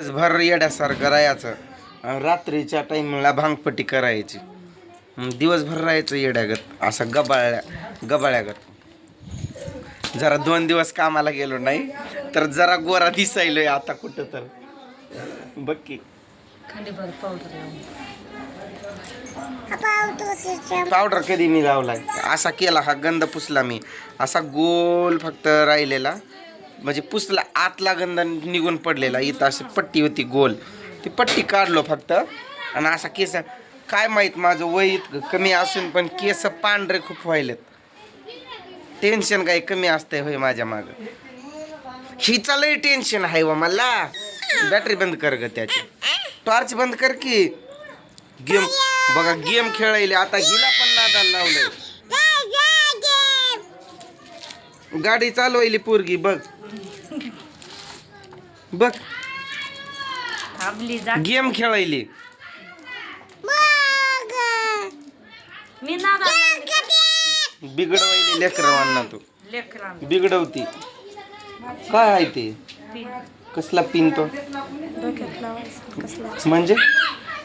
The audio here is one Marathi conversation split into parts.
दिवसभर येड्यासारखं राहायचं. आणि रात्रीच्या टाईमला भांगपट्टी करायची. दिवसभर राहायचं येड्यागत असं गबाळ्या गबाळ्यागत जरा दोन दिवस कामाला गेलो नाही तर जरा गोरा दिसायलोय आता कुठं तर बघ की. खंडीभर पावडर लावून. पावडर कधी मी लावलाय? असा केला हा गंध पुसला मी. असा गोल फक्त राहिलेला. म्हणजे पुसला आतला गंध निघून पडलेला इथं अशी पट्टी होती गोल. ती पट्टी काढलो फक्त. आणि असा केस काय माहीत माझं वय इतकं कमी असून पण केस पांढरे खूप व्हायलेत. टेन्शन काही कमी असतंय होय माझ्या माग. हिचा लय टेन्शन आहे व मला. बॅटरी बंद कर ग त्याची. टॉर्च बंद कर की. गेम बघा गेम खेळायले आता हिला पण नादाला लावलंय. गाडी चालवायली पोरगी बघ. बघ. थांबली जा. गेम खेळायली. मी ना बिघडवायली लेकरवांना तू. लेकरां बिघडवती. काय आहे ते? कसला पिन तो? डोक्यात लावायचं कसला? म्हणजे?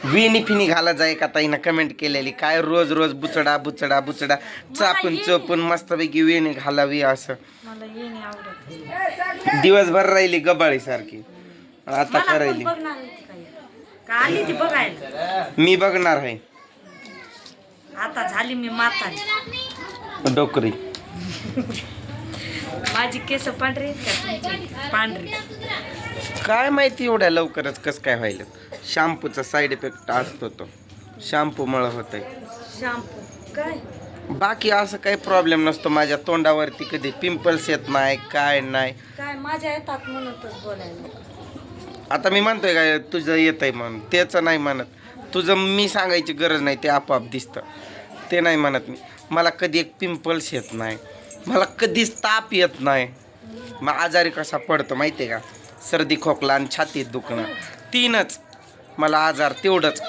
विनी फिनी घाला जाय का ताईनं कमेंट केलेली. काय रोज रोज बुचडा बुचडा बुचडा. चापून चोपून मस्तपैकी वेणी घालावी असं. दिवसभर राहिली गबाळी सारखी. आता करायली मी बघणार आहे. आता झाली मी म्हातारी डोकरी. माझी केस पांढरी पांढरी. काय माहिती एवढ्या लवकरच कसं काय व्हायलं? शॅम्पूचा साईड इफेक्ट असतो तो. शॅम्पूमुळं होत आहे शॅम्पू. काय? बाकी असं काही प्रॉब्लेम नसतो. माझ्या तोंडावरती कधी पिंपल्स येत नाही काय नाही. काय माझ्या येतात म्हणतच बोलायला. आता मी म्हणतोय काय तुझं येत आहे म्हणून. त्याचं नाही म्हणत. तुझं मी सांगायची गरज नाही ते आपोआप दिसतं. ते नाही म्हणत मी. मला कधी एक पिंपल्स येत नाही. मला कधीच ताप येत नाही. मग आजारी कसा पडतो माहिती आहे का? सर्दी खोकला आणि छातीत दुखणं. तीनच. मला आजार तेवढंच.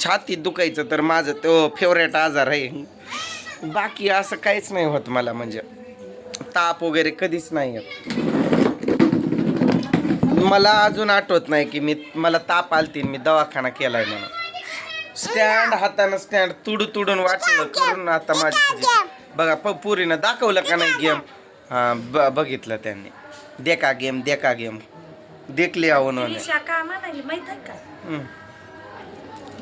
छातीत दुखायचं तर माझं तो फेवरेट आजार आहे. बाकी असं काहीच नाही होत मला म्हणजे. ताप वगैरे कधीच नाही येत. मला अजून आठवत नाही की मी मला ताप आलती मी दवाखाना केलाय म्हणून. स्टँड हातानं स्टँड तुडू तुडून वाटलं करून आता माझी बघा प पुरीनं दाखवलं का नाही गेम हां ब बघितलं त्यांनी. देखा गेम देखा गेम देखली आहो उन्होंने दिशा का म्हणाली माहीत आहे का.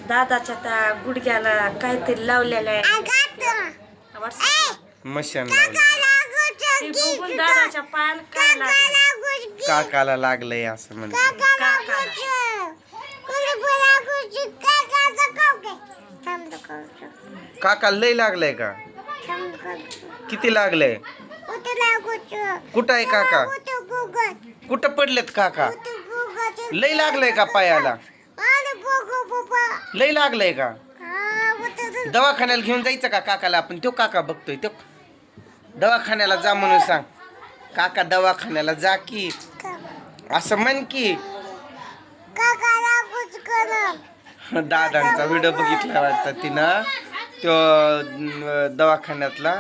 दादाच्या त्या गुडघ्याला काहीतरी लावलेलं आहे. WhatsApp मशान लावली. ते बघून दादाच्या पायाला काय लागलं? काकाला लागलंय असं म्हणजे काका लय लागलंय का? किती लागलंय? कुठं आहे काका? कुठं पडलेत काका? लय लागलंय का पायाला? लय लागलंय का? दवाखान्याला घेऊन जायचं का काकाला? आपण तो काका बघतोय तो दवाखान्याला जा म्हणून सांग. काका दवाखान्याला जा की. असं म्हण की. दादांचा व्हिडिओ बघितला वाटतं तिनं. तो दवाखान्यातला.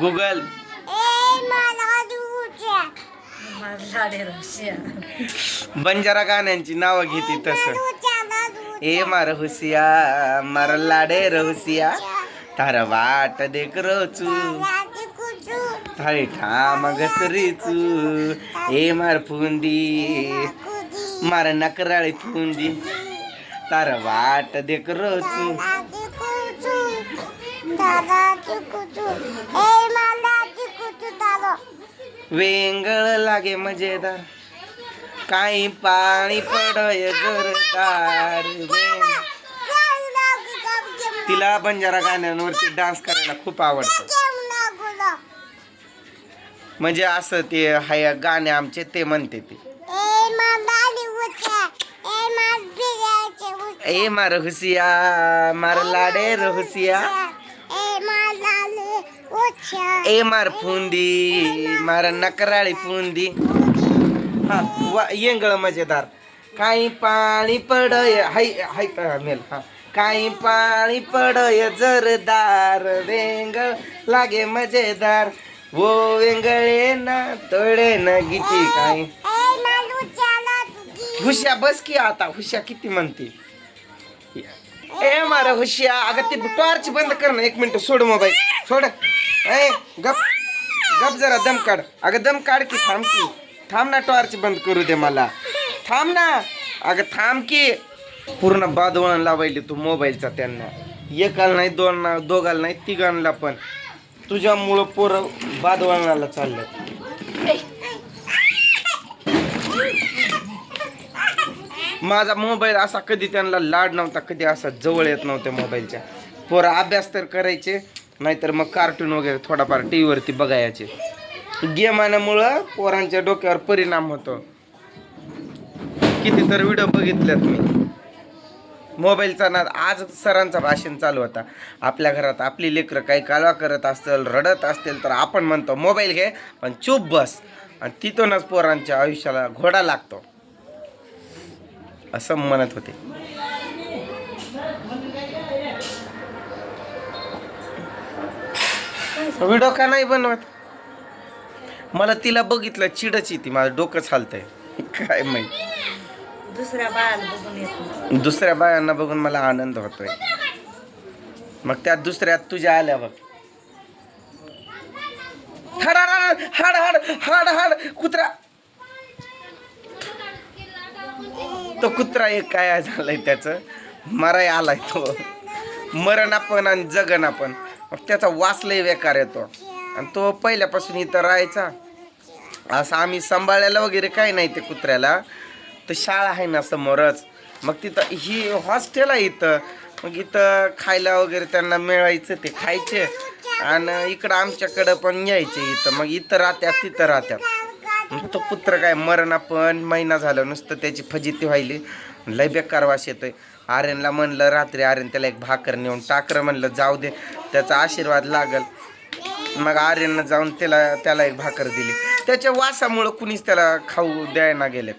गुगल. बंजारा गाण्यांची नावं घेते तसं. ए मार हुसिया मार लाडे रहुसिया तार वाट देख रोचू थाळी ठाम घसरीचू ए मार फुंदी. मार नकराळी फुंदी. तार वाट देख रोचू वेंगळ लागे मजेदार. काही पाणी पडय जोरदार. तिला बंजारा गाण्यांवरती डान्स करायला खूप आवडतं. म्हणजे असं ते हाय गाणे आमचे ते म्हणते ते. ए मार हुसिया मार लाडे रहुसिया ए मार फुंदी मार नकराळी फुंदी. हा वा येंगळ मजेदार. काही पाणी पडय हाय हाय मेल हा. काही पाणी पडय जरदार वेंगळ लागे मजेदार. वो वेंगळे ना तळे ना गीती काय हुश्या बस की आता हुश्या किती म्हणते ए मारा हुशिया अगं ते टॉर्च बंद कर ना. एक मिनिट सोड मोबाईल सोड. ए गप. गप जरा दम काढ. अगं दम काढ की थांब की. थांब ना टॉर्च बंद करू दे मला. थांब ना. अगं थांब की. पूर्ण बादवळण लावायली तू मोबाईलचा त्यांना. एकाला नाही दोन ना दोघाला नाही तिघांना पण. तुझ्यामुळं पोरं बादवळणाला चाललं माझा मोबाईल असा कधी त्यांना लाड नव्हता कधी असा जवळ येत नव्हत्या मोबाईलच्या. पोरं अभ्यास तर करायचे नाहीतर मग कार्टून वगैरे थोडाफार टी व्हीवरती बघायचे. गेम आल्यामुळं पोरांच्या डोक्यावर परिणाम होतो. किती तर व्हिडिओ बघितल्यात मी. मोबाईलचा ना आज सरांचा भाषण चालू होता. आपल्या घरात आपली लेकरं काही कालवा करत असतील रडत असतील तर आपण म्हणतो मोबाईल घे पण चूप बस. आणि तिथूनच पोरांच्या आयुष्याला घोडा लागतो. असं म्हणत होते. व्हिडिओ का नाही बनवत? मला तिला बघितलं चिडच येते माझं डोकं चालतंय. काय माहिती? दुसऱ्या बघून येतो दुसऱ्या बायांना बघून मला आनंद होतोय. मग त्यात दुसऱ्यात तुझ्या आल्या बघ. हाड हाड हाड हाड हाड हाड कुत्रा. तो कुत्रा एक काय झालंय त्याचं? मराय आलाय तो. मरण आपण आणि जगन आपण. मग त्याचा वास लय बेकार येतो. आणि तो पहिल्यापासून इथं राहायचा. असं आम्ही सांभाळायला वगैरे काही नाही ते कुत्र्याला. तर शाळा आहे ना समोरच. मग तिथं ही हॉस्टेल आहे इथं. मग इथं खायला वगैरे त्यांना मिळायचं ते खायचे. आणि इकडं आमच्याकडं पण यायचे इथं. मग इथं राहत्यात तिथं राहत्यात. मग तो पुत्र काय मरण पण महिना झालं नुसतं त्याची फजिती व्हायली. लय बेकार वास येतोय. आर्यनला म्हणलं रात्री आर्यन त्याला एक भाकर नेऊन टाकर म्हणलं जाऊ दे त्याचा आशीर्वाद लागल. मग आर्यननं जाऊन त्याला त्याला एक भाकर दिली. त्याच्या वासामुळं कुणीच त्याला खाऊ द्यायला गेलेत.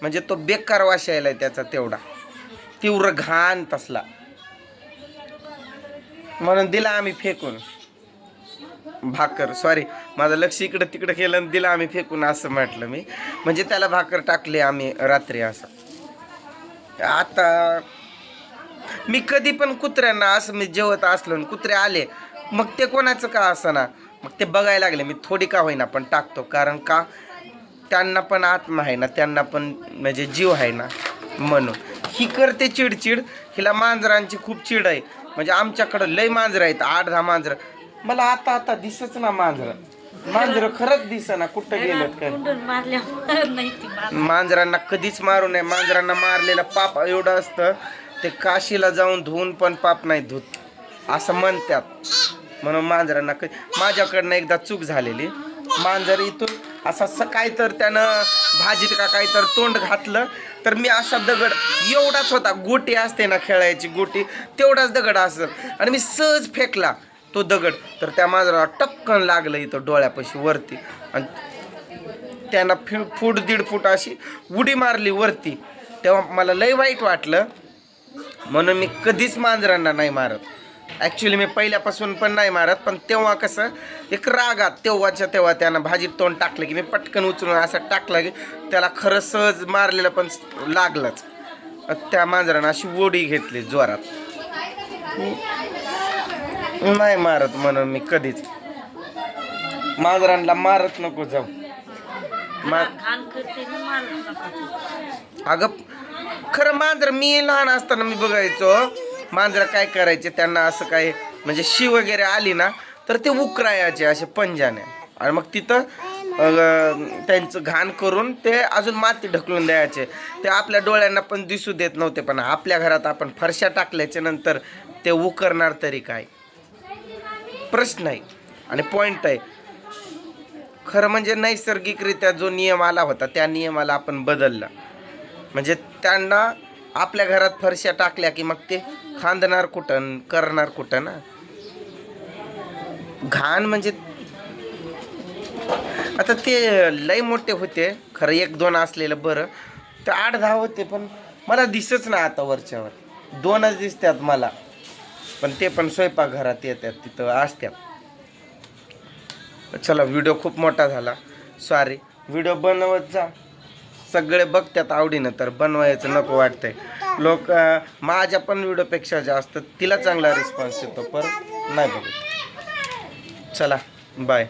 म्हणजे तो बेकार वास यायलाय त्याचा तेवढा. तीव्र घाण तसला. म्हणून दिला आम्ही फेकून. भाकर सॉरी माझं लक्ष इकडं तिकडं केलं आणि दिलं आम्ही फेकून असं म्हटलं मी. म्हणजे त्याला भाकर टाकली आम्ही रात्री असं. आता मी कधी पण कुत्र्यांना असं मी जेवत असलो आणि कुत्रे आले मग ते कोणाचं का ना मग ते बघायला लागले मी थोडी का होईना पण टाकतो. कारण का? त्यांना पण आत्मा आहे ना त्यांना पण म्हणजे जीव आहे ना म्हणून. ही करते चिडचिड हिला मांजरांची खूप चिड आहे. म्हणजे आमच्याकडं लय मांजरं आहेत आठ दहा मांजरं. मला आता आता दिसच ना मांजरं. मांजरं खरंच दिस ना कुठं गेलं काय? कुंडून मारल्यावर नाही ती मार मांजरांना कधीच मारू नये. मांजरांना मारलेलं पाप एवढं असतं ते काशीला जाऊन धुवून पण पाप नाही धुत. असं म्हणतात. म्हणून मांजरांना माझ्याकडनं एकदा चूक झालेली. मांजर इथून असा सकाळी तर त्यानं भाजीत का काही तर तोंड घातलं तर मी असा दगड एवढाच होता. गोटी असते ना खेळायची गोटी तेवढाच दगड असत. आणि मी सहज फेकला. तो दगड. तर त्या मांजराला टपकन लागलं इथं डोळ्यापाशी वरती. आणि त्यांना फि फूट दीड फूट अशी उडी मारली वरती. तेव्हा मला लय वाईट वाटलं. म्हणून मी कधीच मांजरांना नाही मारत. ॲक्च्युली मी पहिल्यापासून पण नाही मारत पण तेव्हा कसं एक रागात तेव्हाच्या तेव्हा त्यानं भाजीत तोंड टाकलं की मी पटकन उचलून असं टाकलं की त्याला खरं सहज मारलेलं पण लागलंच. त्या मांजरानं अशी ओढी घेतली जोरात. नाही मारत म्हणून मी कधीच. मांजरांना मारत नको जाऊ. मा. अगं खरं मांजर मी लहान असताना मी बघायचो. मांजर काय करायचे त्यांना असं काय म्हणजे शी वगैरे आली ना तर ते उकरायचे असे पंजाने. आणि मग तिथं त्यांचं घाण करून ते अजून माती ढकलून द्यायचे. ते आपल्या डोळ्यांना पण दिसू देत नव्हते पण आपल्या घरात आपण फरशा टाकल्याच्या नंतर ते उकरणार तरी काय. प्रश्न आहे आणि पॉईंट आहे. खरं म्हणजे नैसर्गिकरित्या जो नियम आला होता त्या नियमाला आपण बदलला. म्हणजे त्यांना आपल्या घरात फरशा टाकल्या की मग ते खांदणार कुठं करणार कुठं ना? घाण म्हणजे आता ते लय मोठे होते खरं एक दोन असलेलं बरं ते आठ दहा होते पण मला दिसच ना आता वरच्यावर. दोनच दिसतात मला. पण ते पण स्वयंपाकघरात येतात तिथं असतात चला व्हिडिओ खूप मोठा झाला. सॉरी व्हिडिओ बनवत जा. सगळे बघतात आवडीनं तर बनवायचं नको वाटतंय. लोक माझ्या पण व्हिडिओपेक्षा जास्त तिला चांगला रिस्पॉन्स येतो पण नाही बघत. चला बाय